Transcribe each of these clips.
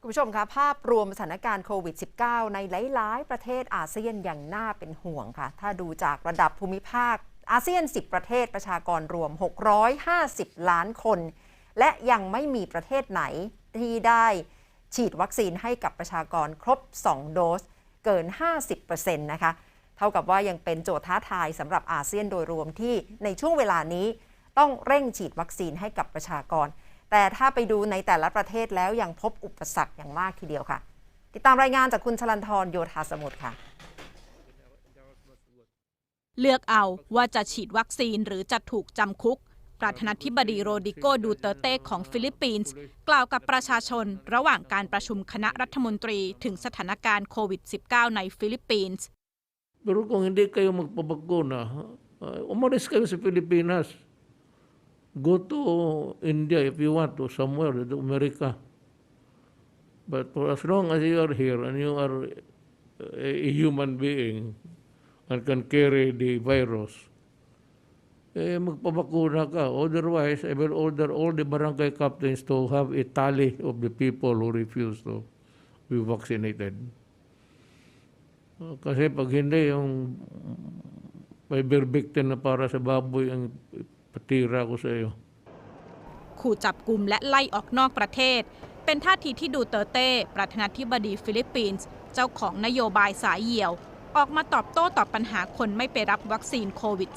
คุณผู้ชมคะภาพรวมสถานการณ์โควิด -19 ในหลาย ๆ ประเทศอาเซียนอย่างน่าเป็นห่วงค่ะ ถ้าดูจากระดับภูมิภาคอาเซียน 10 ประเทศประชากรรวม 650 ล้านคน และยังไม่มีประเทศไหนที่ได้ฉีดวัคซีนให้กับประชากรครบ 2 โดสเกิน 50%นะคะ เท่ากับว่ายังเป็นโจทย์ท้าทายสำหรับอาเซียนโดยรวมที่ในช่วงเวลานี้ต้องเร่งฉีดวัคซีนให้กับประชากร แต่ถ้าไปดูในแต่ละประเทศแล้วยังพบอุปสรรคอย่างมากทีเดียวค่ะ ติดตามรายงานจากคุณชลันทรโยธาสมุทรค่ะ เลือกเอาว่าจะฉีดวัคซีนหรือจะถูกจำคุก ประธานาธิบดีโรดิโกดูเตอร์เต้ของฟิลิปปินส์กล่าวกับประชาชน ระหว่างการประชุมคณะรัฐมนตรีถึงสถานการณ์โควิด -19 ในฟิลิปปินส์ Pero kung hindi kayo magpabakuna, uh, umalis kayo sa Pilipinas. Go to India if you want to, somewhere, to America. But for as long as you are here and you are a, human being and can carry the virus, eh, magpabakuna ka. Otherwise, I will order all the barangay captains to have a tally of the people who refuse to be vaccinated. Kasi pag hindi, yung may verbictin na para sa baboy ang ขู่จับกลุ่มและไล่ออกนอกประเทศ เป็นท่าทีที่ดูเตอร์เต้ ประธานาธิบดีฟิลิปปินส์ เจ้าของนโยบายสายเหี่ยว ออกมาตอบโต้ต่อปัญหาคนไม่ไปรับวัคซีนโควิด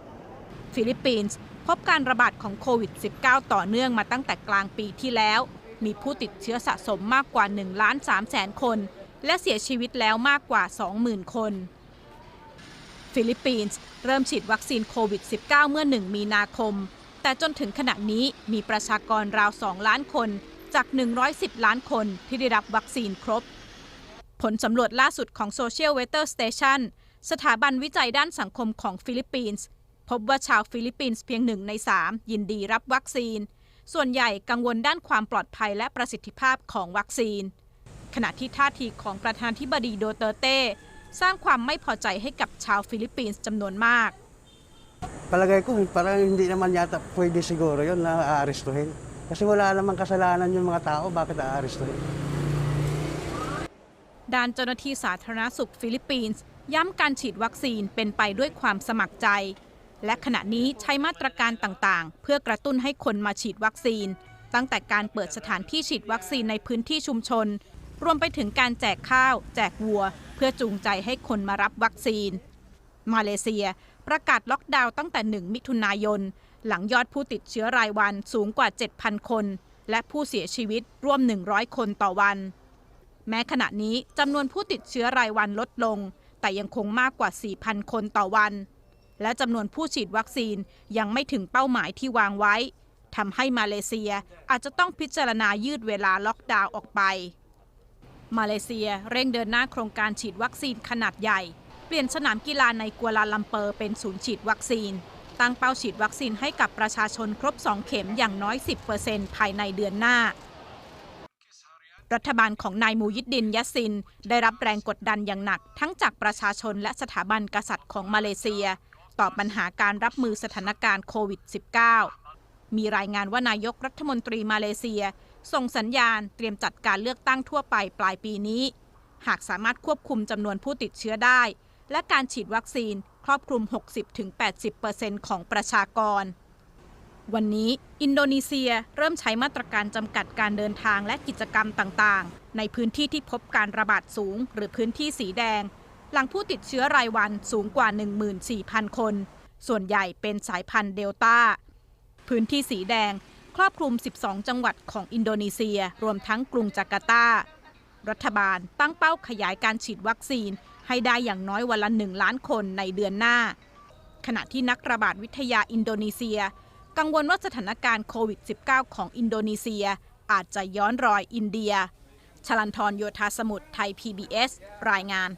-19 ฟิลิปปินส์พบการระบาดของโควิด -19 ต่อเนื่องมาตั้งแต่กลางปีที่แล้ว มีผู้ติดเชื้อสะสมมากกว่า1ล้าน3แสนคน และเสียชีวิตแล้วมากกว่า 20,000 คน ฟิลิปปินส์เริ่มฉีดวัคซีนโควิด -19 เมื่อ 1 มีนาคม แต่จนถึงขณะนี้มีประชากรราว 2 ล้านคนจาก 110 ล้านคนที่ได้รับวัคซีนครบ ผลสำรวจล่าสุดของ Social Weather Station สถาบันวิจัยด้านสังคมของฟิลิปปินส์พบว่าชาวฟิลิปปินส์เพียงหนึ่งใน 3 ยินดีรับวัคซีน ส่วนใหญ่กังวลด้านความปลอดภัยและประสิทธิภาพของวัคซีน ขณะที่ท่าทีของประธานธิบดีโดเตอร์เต้ สร้างความไม่พอใจให้กับชาวฟิลิปปินส์จำนวนมาก Palagay ko, parang hindi naman yata pwede siguro yun na aarestuhin. Kasi wala namang kasalanan yung mga tao, bakit aarestuhin? ด้านเจ้าหน้าที่สาธารณสุขฟิลิปปินส์ย้ำการฉีดวัคซีนเป็นไปด้วยความสมัครใจ และขณะนี้ใช้มาตรการต่างๆ เพื่อกระตุ้นให้คนมาฉีดวัคซีน ตั้งแต่การเปิดสถานที่ฉีดวัคซีนในพื้นที่ชุมชน รวมไปถึงการแจกข้าว แจกวัว เพื่อจูงใจให้คนมารับวัคซีน มาเลเซียประกาศล็อกดาวน์ตั้งแต่ 1 มิถุนายน หลังยอดผู้ติดเชื้อรายวันสูงกว่า 7,000 คน และผู้เสียชีวิตร่วม 100 คนต่อวัน แม้ขณะนี้จำนวนผู้ติดเชื้อรายวันลดลง แต่ยังคงมากกว่า 4,000 คนต่อวัน และจำนวนผู้ฉีดวัคซีนยังไม่ถึงเป้าหมายที่วางไว้ทำให้มาเลเซียอาจจะต้องพิจารณายืดเวลาล็อกดาวน์ออกไป มาเลเซียเร่งเดินหน้าโครงการฉีดวัคซีนขนาดใหญ่ เปลี่ยนสนามกีฬาในกัวลาลัมเปอร์เป็นศูนย์ฉีดวัคซีน ตั้งเป้าฉีดวัคซีนให้กับประชาชนครบ 2 เข็มอย่างน้อย 10%ภายในเดือนหน้า รัฐบาลของนายมูยิดดินยัสซิน ได้รับแรงกดดันอย่างหนัก ทั้งจากประชาชนและสถาบันกษัตริย์ของมาเลเซีย ต่อปัญหาการรับมือสถานการณ์โควิด -19 มีรายงานว่านายกรัฐมนตรีมาเลเซีย ส่งสัญญาณเตรียมจัดการเลือกตั้งทั่วไปปลายปีนี้ หากสามารถควบคุมจำนวนผู้ติดเชื้อได้ และการฉีดวัคซีนครอบคลุม 60-80%ของประชากร วันนี้อินโดนีเซียเริ่มใช้มาตรการจำกัดการเดินทางและกิจกรรมต่างๆ ในพื้นที่ที่พบการระบาดสูง หรือพื้นที่สีแดง หลังผู้ติดเชื้อรายวันสูงกว่า 14,000 คน ส่วนใหญ่เป็นสายพันธุ์เดลต้า พื้นที่สีแดง ครอบคลุม 12 จังหวัดของอินโดนีเซีย รวมทั้งกรุงจาการ์ตา รัฐบาลตั้งเป้าขยายการฉีดวัคซีน ให้ได้อย่างน้อยวันละ 1 ล้านคนในเดือนหน้า ขณะที่นักระบาดวิทยาอินโดนีเซีย กังวลว่าสถานการณ์โควิด -19 ของอินโดนีเซีย อาจจะย้อนรอยอินเดีย ชลันทรโยธาสมุทรไทย PBS รายงาน